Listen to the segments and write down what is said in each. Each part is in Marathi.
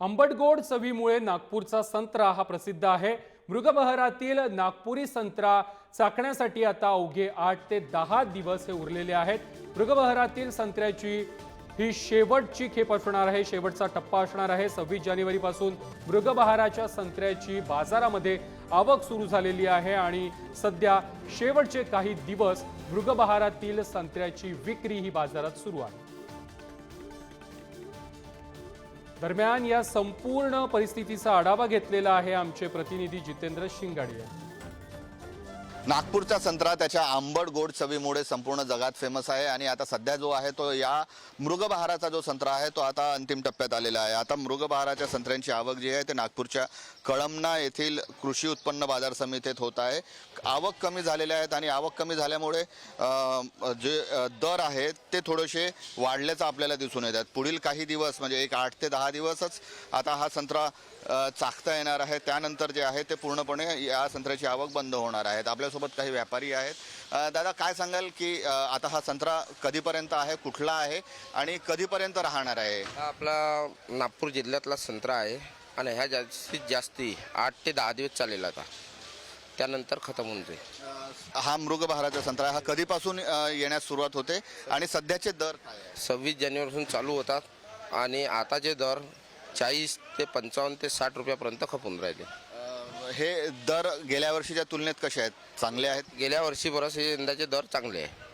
आंबटगोड चवीमुळे नागपूरचा संत्रा हा प्रसिद्ध आहे. मृगबहारातील नागपुरी संत्रा चाकण्यासाठी आता अवघे आठ ते दहा दिवस हे उरलेले आहेत. मृगबहरातील संत्र्याची ही शेवटची खेप असणार आहे. शेवटचा टप्पा असणार आहे. सव्वीस जानेवारीपासून मृगबहाराच्या संत्र्याची बाजारामध्ये आवक सुरू झालेली आहे आणि सध्या शेवटचे काही दिवस मृगबहारातील संत्र्याची विक्री ही बाजारात सुरू आहे. दरम्यान या संपूर्ण परिस्थितीचा आढावा घेतलेला आहे आमचे प्रतिनिधी जितेंद्र शिंगाडिया नागपूरचा संत्रा त्याच्या आंबट गोड चवीमुळे संपूर्ण जगात फेमस आहे. आणि आता सध्या जो आहे तो या मृगबहाराचा जो संत्रा आहे तो आता अंतिम टप्प्यात आलेला आहे. आता मृगबहाराच्या संत्र्यांची आवक जी आहे ते नागपूरच्या कळमना येथील कृषी उत्पन्न बाजार समितीत होत आहे. आवक कमी झालेल्या आहेत आणि आवक कमी झाल्यामुळे जे दर आहेत ते थोडेसे वाढल्याचं आपल्याला दिसून येतात पुढील काही दिवस म्हणजे एक आठ ते दहा दिवसच आता हा संत्रा चाखता येणार आहे. त्यानंतर जे आहे ते पूर्णपणे या संत्र्याची आवक बंद होणार आहेत आपल्या आपल्यासोबत काही व्यापारी आहेत. दादा काय सांगाल की आता हा संत्रा कधीपर्यंत आहे कुठला आहे आणि कधीपर्यंत राहणार आहे? हा आपला नागपूर जिल्ह्यातला संत्रा आहे आणि ह्या जास्तीत जास्ती आठ ते दहा दिवस चालेल आता. त्यानंतर खतम होऊन जाईल. हा मृगबहाराचा संत्रा हा कधीपासून येण्यास सुरुवात होते आणि सध्याचे दर सव्वीस जानेवारीपासून चालू होतात आणि आताचे दर चाळीस ते पंचावन्न ते साठ रुपयापर्यंत खपून राहिले. हे दर गेल्या वर्षीच्या तुलनेत कसे आहेत? चांगले आहेत? गेल्या वर्षी बरंच हे यंदाचे दर चांगले आहे.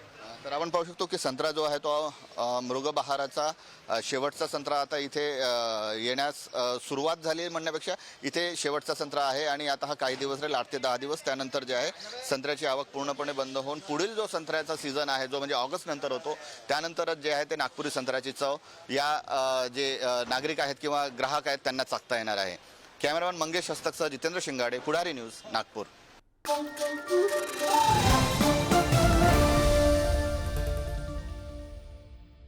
तर आपण पाहू शकतो की संत्रा जो आहे तो अ, मृगबहाराचा अ, शेवटचा संत्रा आता इथे अ, येण्यास अ, सुरुवात झाली म्हणण्यापेक्षा इथे शेवटचा संत्रा आहे आणि आता हा काही दिवस राहील आठ ते दहा दिवस. त्यानंतर जे आहे संत्र्याची आवक पूर्णपणे बंद होऊन पुढील जो संत्र्याचा सीझन आहे जो म्हणजे ऑगस्ट नंतर होतो त्यानंतरच जे आहे ते नागपुरी संत्र्याची चव या अ, जे अ, नागरिक आहेत किंवा ग्राहक आहेत त्यांना चाकता येणार आहे. कॅमेरामॅन मंगेश हस्तकसह जितेंद्र शिंगाडे पुढारी न्यूज नागपूर.